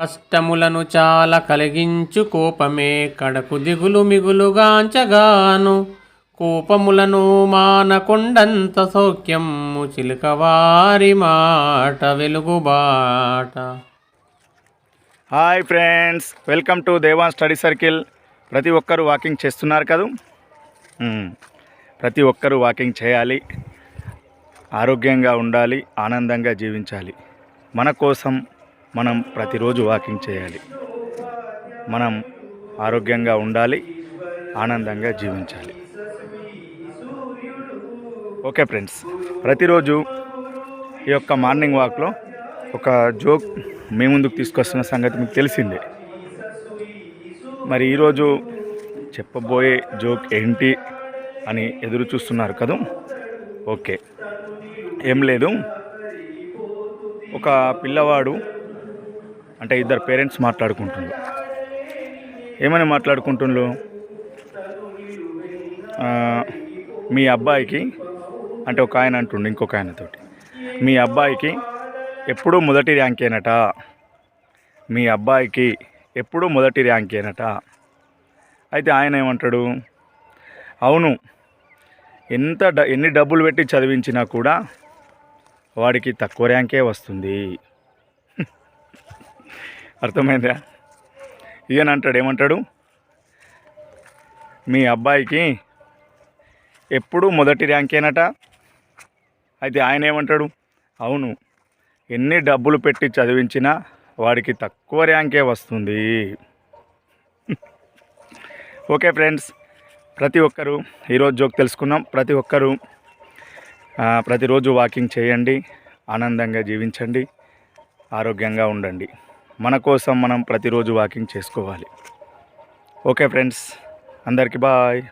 కష్టములను చాలా కలిగించు కోపమే. కడకు దిగులు మిగులుగాంచగాను కోపములను మానకొండంత సౌఖ్యము చిలుకవారి మాట వెలుగుబాట hi friends welcome to Devan study circle. ప్రతి ఒక్కరూ వాకింగ్ చేస్తున్నారు కదా? ప్రతి ఒక్కరూ వాకింగ్ చేయాలి. ఆరోగ్యంగా ఉండాలి ఆనందంగా జీవించాలి. మన కోసం మనం ప్రతిరోజు వాకింగ్ చేయాలి. మనం ఆరోగ్యంగా ఉండాలి ఆనందంగా జీవించాలి. ఓకే ఫ్రెండ్స్ ప్రతిరోజు ఈ యొక్క మార్నింగ్ వాక్లో ఒక జోక్ మీ ముందుకు తీసుకొస్తున్న సంగతి మీకు తెలిసిందే. మరి ఈరోజు చెప్పబోయే జోక్ ఏంటి అని ఎదురు చూస్తున్నారు కదా? ఓకే. ఏం లేదు. ఒక పిల్లవాడు అంటే ఇద్దరు పేరెంట్స్ మాట్లాడుకుంటున్నారు. ఏమని మాట్లాడుకుంటుండ్రు మీ అబ్బాయికి అంటే ఒక ఆయన అంటుండు ఇంకొక ఆయనతోటి మీ అబ్బాయికి ఎప్పుడూ మొదటి ర్యాంకేనట మీ అబ్బాయికి ఎప్పుడూ మొదటి ర్యాంకేనట అయితే ఆయన ఏమంటాడు? అవును ఎంత ఎన్ని డబ్బులు పెట్టి చదివించినా కూడా వాడికి తక్కువ ర్యాంకే వస్తుంది. అర్థమైందా? ఈయన అంటాడు ఏమంటాడు? మీ అబ్బాయికి ఎప్పుడు మొదటి ర్యాంకేనట? అయితే ఆయన ఏమంటాడు? అవును ఎన్ని డబ్బులు పెట్టి చదివించినా వాడికి తక్కువ ర్యాంకే వస్తుంది. ఓకే ఫ్రెండ్స్ ప్రతి ఒక్కరూ ఈరోజు జోక్ తెలుసుకున్నాం. ప్రతి ఒక్కరూ ప్రతిరోజు వాకింగ్ చేయండి ఆనందంగా జీవించండి ఆరోగ్యంగా ఉండండి. మన కోసం మనం ప్రతిరోజు వాకింగ్ చేసుకోవాలి. ఓకే ఫ్రెండ్స్ అందరికీ బాయ్.